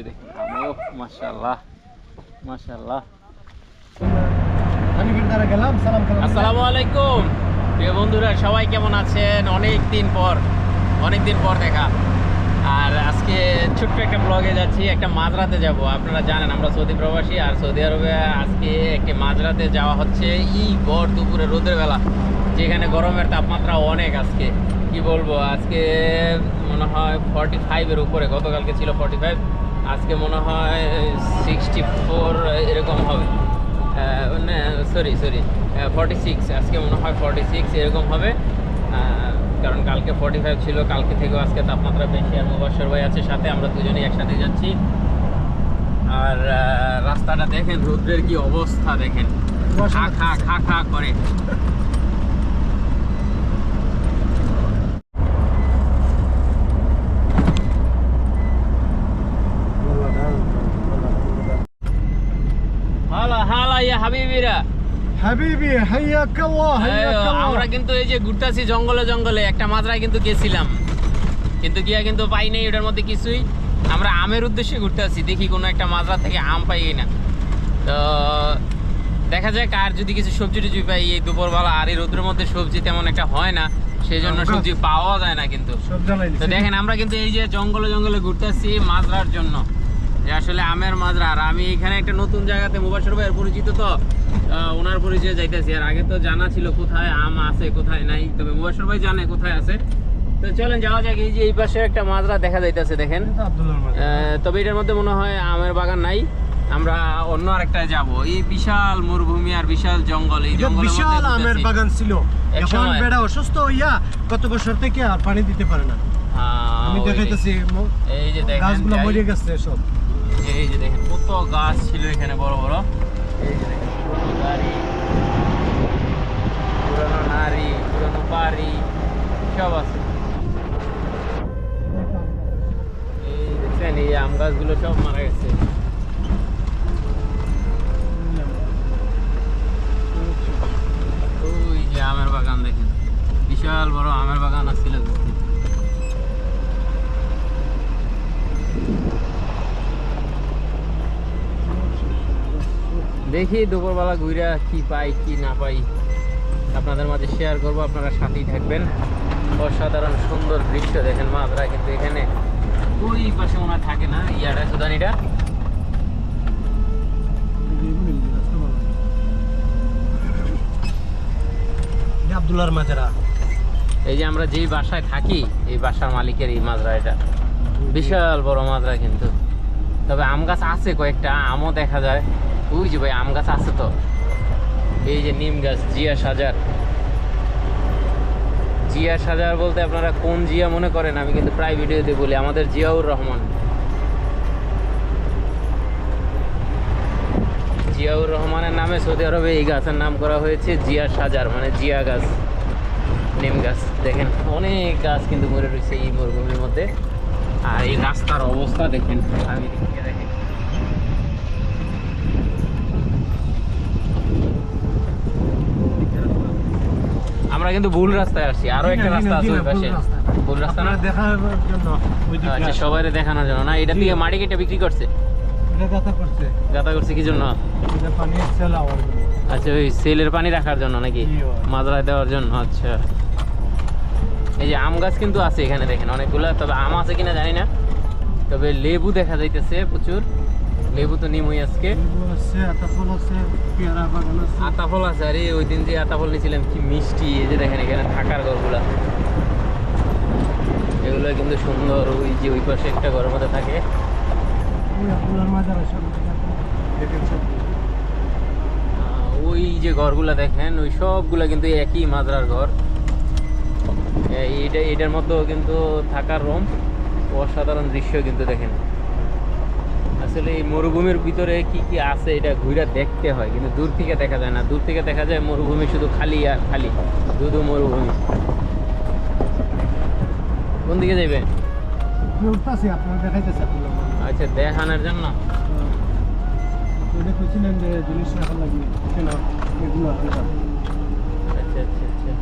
যে দেখেন আমিও সালাম কালাম আসসালামু আলাইকুম। প্রিয় বন্ধুরা সবাই কেমন আছেন? অনেক দিন পর অনেক দিন পর দেখা। আর আজকে ছোট্ট একটা ব্লগে যাচ্ছি একটা মাঝরাতে যাব। আপনারা জানেন আমরা সৌদি প্রবাসী আর সৌদি আরবে আজকে একটি মাঝরাতে যাওয়া হচ্ছে ই ভর দুপুরে রোদের বেলা যেখানে গরমের তাপমাত্রা অনেক আজকে। কি বলব আজকে মনে হয় ফর্টি ফাইভের উপরে গতকালকে ছিল ফর্টি ফাইভ আজকে মনে হয় সিক্সটি ফোর এরকম হবে। সরি সরি ফর্টি সিক্স আজকে মনে হয় ফর্টি সিক্স এরকম হবে। কারণ কালকে ফর্টি ফাইভ ছিল, কালকে থেকেও আজকে তাপমাত্রা বেশি আর মুবাসর ভাই আছে সাথে, আমরা দুজনেই একসাথে যাচ্ছি। আর রাস্তাটা দেখেন, রৌদ্রের কি অবস্থা দেখেন। খা খা খা খা করে। হাবিবিরা। হাবিবি হাইয়াক আল্লাহ হাইয়াক আল্লাহ আমরা কিন্তু এই যে ঘুরতাছি জঙ্গলে জঙ্গলে একটা কিন্তু গেছিলাম। কিন্তু গিয়া কিন্তু পাই নাই ওটার মধ্যে কিছুই। আমরা আমের উদ্দেশ্যে ঘুরতেছি দেখি কোনো একটা মাজরা থেকে আম পাই না তো দেখা যাক আর যদি কিছু সবজি টবজি পাই এই দুপুরবেলা আর এই রোদ্রের মধ্যে সবজি তেমন একটা হয় না সেই জন্য সবজি পাওয়া যায় না কিন্তু। তো দেখেন আমরা কিন্তু এই যে জঙ্গলে জঙ্গলে ঘুরতেছি মাজরার জন্য। যে আসলে আমের মাজরা। আর আমি এখানে একটা নতুন জায়গাতে মুবাসর ভাইয়ের পরিচিত তো ওনার পরিচয়ে যাইতেছি। আর আগে তো জানা ছিল কোথায় আম আছে কোথায় নাই। তবে মুবাসর ভাই জানে কোথায় আছে। তো চলেন যাওয়া যাক। এই যে এই পাশে একটা মাজরা দেখা যাইতেছে দেখেন। তবে এটার মধ্যে মনে হয় আমের বাগান নাই। আমরা অন্য আরেকটা যাব। এই বিশাল মরুভূমি আর বিশাল জঙ্গল এই এটা জঙ্গলের বিশাল আমের বাগান ছিল। এখন বেড়া অসুস্থ হইয়া কত বছর থেকে আর পানি দিতে পারে না। হ্যাঁ, আমি দেখাইতেছি এই যে দেখেন গাছগুলো মরে গেছে সব। এই যে দেখেন কত গাছ ছিল এখানে বড় বড়। এই যে নারী বাড়ি, সব আছে। এই দেখছেন, এই আম গাছগুলো সব মারা গেছে। ওই যে আমের বাগান দেখেন। বিশাল বড় আমের বাগান আছিল দেখি দুপুরবেলা ঘুরে কি পাই কি না পাই। আপনাদের মাঝে শেয়ার করব আপনারা সাথেই থাকবেন। অসাধারণ সুন্দর দৃশ্য দেখেন মাছরা কিন্তু এখানে ওই পাশে মনে থাকে না ইয়াটা সুদানিটা? এটা আব্দুল্লাহর এই যে আমরা যেই বাসায় থাকি এই বাসার মালিকের এই মাজরা এটা বিশাল বড় মাজরা কিন্তু। তবে আম গাছ আছে কয়েকটা আমও দেখা যায়। ওই যে ভাই আম গাছ আছে তো। এই যে নিম গাছ, জিয়া সাজার। জিয়া সাজার বলতে আপনারা কোন জিয়া মনে করেন, আমি কিন্তু প্রায় ভিডিওতে বলি। আমাদের জিয়াউর রহমান। জিয়াউর রহমানের নামে সৌদি আরবে এই গাছের নাম করা হয়েছে জিয়া সাজার মানে জিয়া গাছ, নিম গাছ। দেখেন, অনেক গাছ কিন্তু মরে রয়েছে এই মরুভূমির মধ্যে। আর এই রাস্তার অবস্থা দেখেন। আমি দেখেন। আমরা কিন্তু ভুল রাস্তায় আসছি। আরও একটা রাস্তা আছে ওই পাশে। ভুল রাস্তা। না? দেখার জন্য আচ্ছা সবাই দেখানোর জন্য। না এটা দিয়ে মাটি কেটে বিক্রি করছে। এটা কথা করছে। করছে কি জন্য? এটা পানি সেল আওয়ার জন্য। আচ্ছা ওই সেলের পানি রাখার জন্য নাকি। মাজরায় দেওয়ার জন্য আচ্ছা। এই যে আম গাছ কিন্তু আছে এখানে দেখেন অনেকগুলো তবে আম আছে কিনা জানি না। তবে লেবু দেখা যাইতেছে প্রচুর। লেবু তো নিমই আজকে। লেবু আছে আরে ওই দিন যে আতাফল নিয়েছিলাম কি মিষ্টি এই যে দেখেন এখানে থাকার ঘরগুলা। এগুলো কিন্তু সুন্দর ওই যে ওই পাশে একটা ঘরের মধ্যে থাকে। ওই যে ঘরগুলা দেখেন ওই সবগুলা কিন্তু একই মাজরার ঘর। এই- এইটা এটার মধ্যেও কিন্তু থাকার রুম অসাধারণ দৃশ্য কিন্তু দেখেন। আসলে এই মরুভূমির ভিতরে কি কি আছে এটা ঘুরে দেখতে হয় কিন্তু দূর থেকে দেখা যায় না। দূর থেকে দেখা যায় মরুভূমি শুধু খালি আর খালি শুধু মরুভূমি। কোন দিকে যাবে আচ্ছা দেখানোর জন্য? আচ্ছা আচ্ছা আচ্ছা।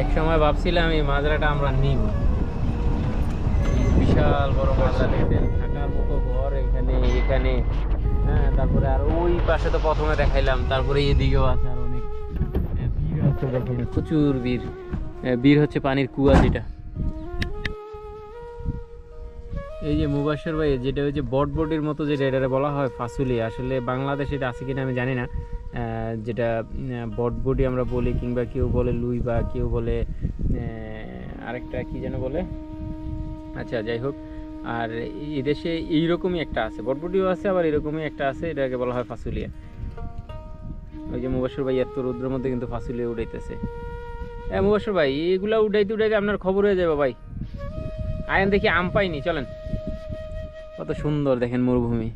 এক সময় ভাবছিলাম এই মাজরাটা আমরা নিব। বিশাল বড় মাজরা দেখতে ঘর এখানে এখানে। হ্যাঁ তারপরে আর ওই পাশে তো প্রথমে দেখাইলাম, তারপরে এদিকেও আছে আর অনেক প্রচুর বীর বীর হচ্ছে পানির কুয়া যেটা। এই যে মুবাসর ভাই, যেটা ওই যে বটবটির মতো যে রেডারে বলা হয়, ফাসুলি, আসলে বাংলাদেশে এটা আছে কিনা আমি জানি না। যেটা বটবটি আমরা বলি কিংবা কেউ বলে লুই বা কেউ বলে আরেকটা কি যেন বলে? আচ্ছা যাই হোক। আর এদেশে দেশে এইরকমই একটা আছে। বটবটিও আছে, আবার এরকমই একটা আছে, এটাকে বলা হয় ফাসুলিয়া। ওই যে মুবাসর ভাই এত রৌদ্রের মধ্যে কিন্তু ফাসুলিয়া উঠাইতেছে হ্যাঁ মুবাসর ভাই, এগুলো উঠাইতে উঠাইতে আপনার খবর হয়ে যাবে ভাই। আয়ন দেখি আম পাইনি, চলেন। কত সুন্দর দেখেন মরুভূমি।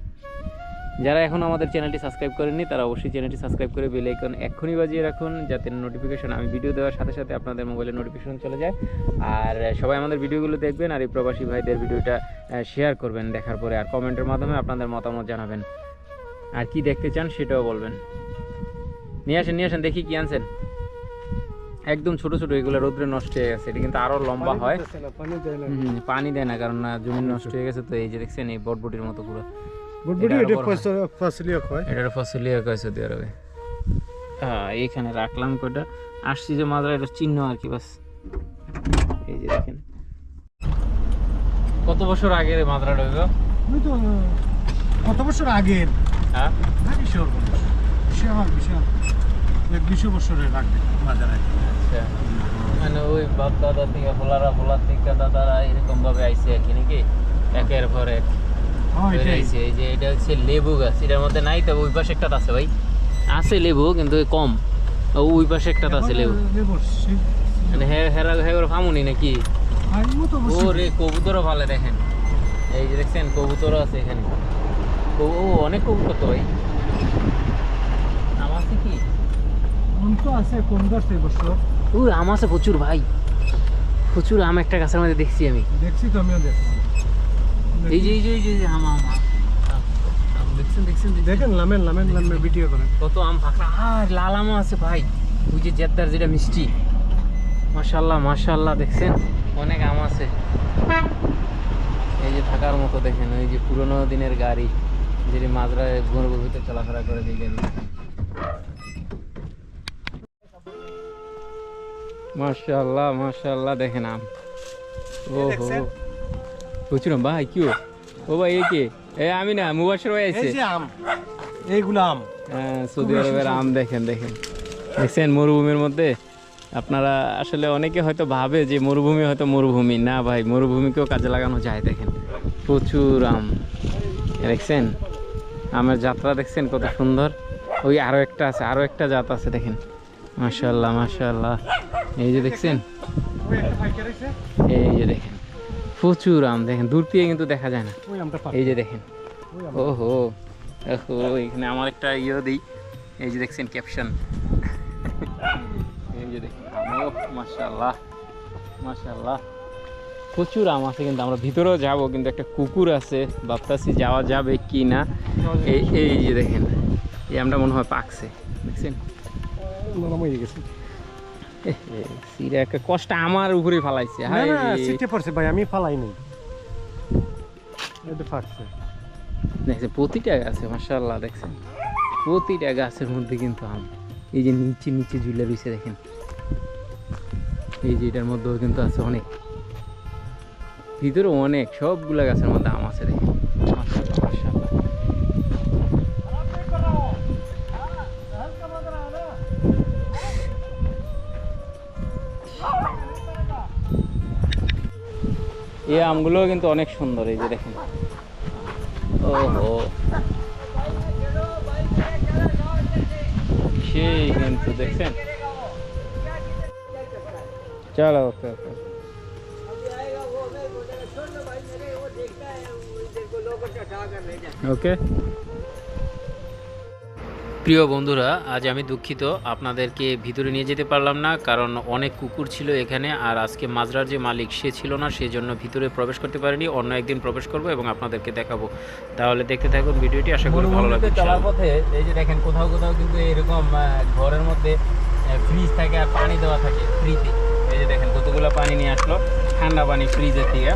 যারা এখন আমাদের চ্যানেলটি সাবস্ক্রাইব করেননি তারা অবশ্যই চ্যানেলটি সাবস্ক্রাইব করে বেল আইকন এক্ষুনি বাজিয়ে রাখুন যাতে নোটিফিকেশন আমি ভিডিও দেওয়ার সাথে সাথে আপনাদের মোবাইলে নোটিফিকেশন চলে যায়। আর সবাই আমাদের ভিডিওগুলো দেখবেন আর এই প্রবাসী ভাইদের ভিডিওটা শেয়ার করবেন দেখার পরে আর কমেন্টের মাধ্যমে আপনাদের মতামত জানাবেন। আর কি দেখতে চান সেটাও বলবেন। নিয়ে আসেন নিয়ে আসেন দেখি কি আনছেন। একদম ছোট ছোট এগুলো রোদ্রে নষ্ট হয়ে গেছে এটা কিন্তু আরও লম্বা হয়। পানি দেয় না। কারণ না জমি নষ্ট হয়ে গেছে তো এই যে দেখছেন এই বটবটির মতো পুরো। বুটবুটি এটা বড় হয়। ফসলিয়া কয় এটার ফসলিয়া কয় সৌদি আরবে। হ্যাঁ এইখানে রাখলাম কয়টা আসছি যে মাদ্রা এটা চিহ্ন আর কি বাস। এই যে দেখেন। কত বছর আগের মাদ্রা তো কত বছর আগের? হ্যাঁ? বিশাল বিশাল বিশাল। এক বছরের আগে বাজারে আচ্ছা। মানে ওই বাপ দাদা থেকে ফোলারা ফোলার থেকে দাদারা এরকম ভাবে আইসে আর কি নাকি? একের পর এক। এই যে এটা হচ্ছে লেবু গাছ। এটার মধ্যে নাই ওই পাশে একটা আছে ভাই। আছে লেবু কিন্তু কম। ওই পাশে একটা আছে লেবু। মানে হ্যাঁ হেরা হের ফামুনি নাকি? আর এই মতো ও বছর রে কবুতরও ভালো দেখেন। এই যে দেখছেন কবুতরও আছে এখানে। ও অনেক কবুতর তো ভাই। আম কি? আছে ও আম আছে প্রচুর ভাই। প্রচুর আম একটা গাছের মধ্যে দেখছি আমি। দেখছি তো আমিও দেখলাম। এই যে এই যে এই যে দেখছেন দেখছেন দেখছেন? দেখেন লামেন লামেন ভিডিও করেন। কত আম ফাঁকড়া আর লাল আমও আছে ভাই। ওই যে জেদ্দার যেটা মিষ্টি। মাশাল্লাহ মাশাল্লাহ দেখছেন? অনেক আম আছে। এই যে থাকার মতো দেখেন ওই যে পুরোনো দিনের গাড়ি যেটি চলাফেরা করে সেই গাড়ি মাশাল্লাহ মাশাল্লাহ দেখেন আম। ও আম। ভাই কি ও? ভাই এ কে? এ আমি না মুবাসর ভাই আছে। এই যে আম এইগুলো আম। হ্যাঁ, সৌদি আরবের আম দেখেন দেখেন। দেখছেন মরুভূমির মধ্যে? আপনারা আসলে অনেকে হয়তো ভাবে যে মরুভূমি হয়তো মরুভূমি। না ভাই মরুভূমিকেও কাজে লাগানো যায় দেখেন। প্রচুর আম। দেখছেন? আমের যাত্রা দেখছেন কত সুন্দর। ওই আরও একটা আছে আরও একটা জাত আছে দেখেন। মাশাল্লাহ মাশাল্লাহ এই যে দেখছেন? এই যে দেখেন। প্রচুর আম দেখেন দূর থেকে কিন্তু দেখা যায় না। এই যে দেখেন। ওহো ওহো এখানে আমার একটা ইয়ে দিই। এই যে দেখছেন ক্যাপশন এই যে দেখেন মাশাল্লাহ প্রচুর আম আছে কিন্তু আমরা ভিতরেও যাব কিন্তু একটা কুকুর আছে ভাবতাছি যাওয়া যাবে কি না। এই এই যে দেখেন এই আমটা মনে হয় পাকছে দেখছেন? হয়ে গেছে। সিরা একটা কষ্ট আমার উপরে ফালাইছে না না সিটে পড়ছে ভাই আমি ফালাই নাই। এটা ফাকছে দেখছেন প্রতিটা গাছে মাশাল্লাহ দেখছেন? প্রতিটা গাছের মধ্যে কিন্তু আম। এই যে নিচে নিচে ঝুলে রয়েছে দেখেন? এই যে এটার মধ্যেও কিন্তু আছে অনেক। ভিতরে অনেক সবগুলা গাছের মধ্যে আম আছে দেখেন? এই আমগুলো কিন্তু অনেক সুন্দর, এই যে দেখেন। ওহো। সেই কিন্তু, দেখছেন? চলো, ওকে ওকে। ওকে। প্রিয় বন্ধুরা আজ আমি দুঃখিত। আপনাদেরকে ভিতরে নিয়ে যেতে পারলাম না কারণ অনেক কুকুর ছিল এখানে আর আজকে মাজরার যে মালিক সে ছিল না সেজন্য ভিতরে প্রবেশ করতে পারিনি। অন্য একদিন প্রবেশ করব এবং আপনাদেরকে দেখাবো। তাহলে দেখতে থাকুন ভিডিওটি আশা করি ভালো লাগবে চলার পথে এই যে দেখেন কোথাও কোথাও কিন্তু এরকম ঘরের মধ্যে ফ্রিজ থাকে আর পানি দেওয়া থাকে ফ্রিতে এই যে দেখেন কতগুলো পানি নিয়ে আসলো ঠান্ডা পানি ফ্রিজের থেকে।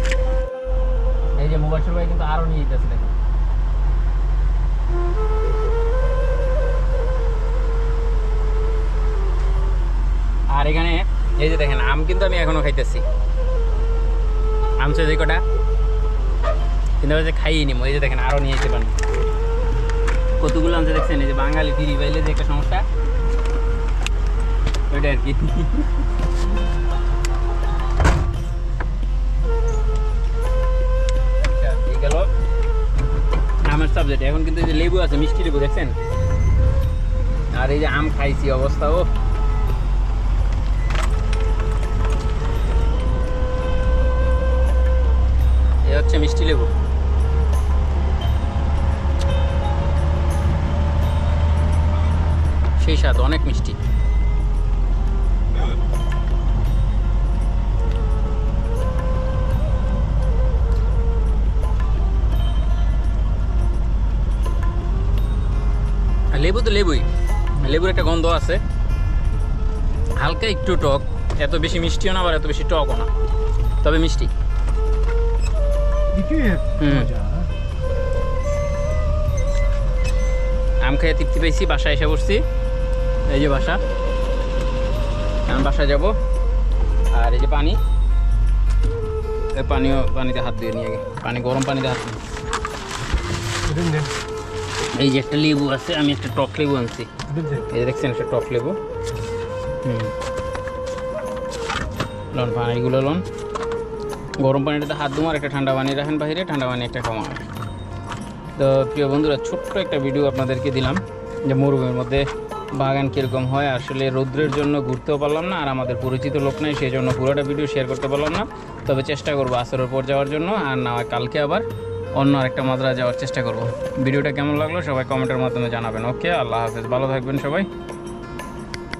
এই যে মুবাসির ভাই কিন্তু আরও নিয়ে যেতেছে দেখুন। আর এখানে এই যে দেখেন আম কিন্তু আমি এখনও খাইতেছি। আম সে কটা? কিন্তু যে খাইয়ে নিম এই যে দেখেন আরও নিয়ে যেতে পারেন কতগুলো আনছে দেখছেন? এই যে বাঙালি ফিরি পাইলে যে একটা সমস্যা। ওইটা আর কি। আচ্ছা, এখন কিন্তু লেবু আছে মিষ্টি লেবু দেখছেন? আর এই যে আম খাইছি অবস্থা ও এ হচ্ছে মিষ্টি লেবু। সেই স্বাদ, অনেক মিষ্টি। লেবু তো লেবুই, লেবুর একটা গন্ধ আছে। হালকা একটু টক, এত বেশি মিষ্টিও না, আবার এত বেশি টকও না। তবে মিষ্টি। কি হুম। আম খেয়ে তৃপ্তি পেয়েছি বাসায় এসে বসছি এই যে বাসা আমি বাসায় যাব আর এই যে পানি এই পানিও পানিতে হাত দিয়ে নিয়ে পানি গরম পানিতে হাত এই যে একটা লেবু আছে আমি একটা টক লেবু আনছি এই দেখছেন একটা টক লেবু হুম লন পানিগুলো লন গরম পানিটাতে হাত দুমার একটা ঠান্ডা পানি রাখেন বাইরে, ঠান্ডা পানি একটা কমা তো প্রিয় বন্ধুরা, ছোট্ট একটা ভিডিও আপনাদেরকে দিলাম যে মরুভূমির মধ্যে বাগান কীরকম হয়। আসলে রৌদ্রের জন্য ঘুরতেও পারলাম না, আর আমাদের পরিচিত লোক নাই সেই জন্য পুরোটা ভিডিও শেয়ার করতে পারলাম না। তবে চেষ্টা করব আসরের পর যাওয়ার জন্য, আর না কালকে আবার অন্য আরেকটা মাদ্রা যাওয়ার চেষ্টা করব। ভিডিওটা কেমন লাগল সবাই কমেন্টের মাধ্যমে জানাবেন। ওকে আল্লাহ হাফেজ, ভালো থাকবেন সবাই।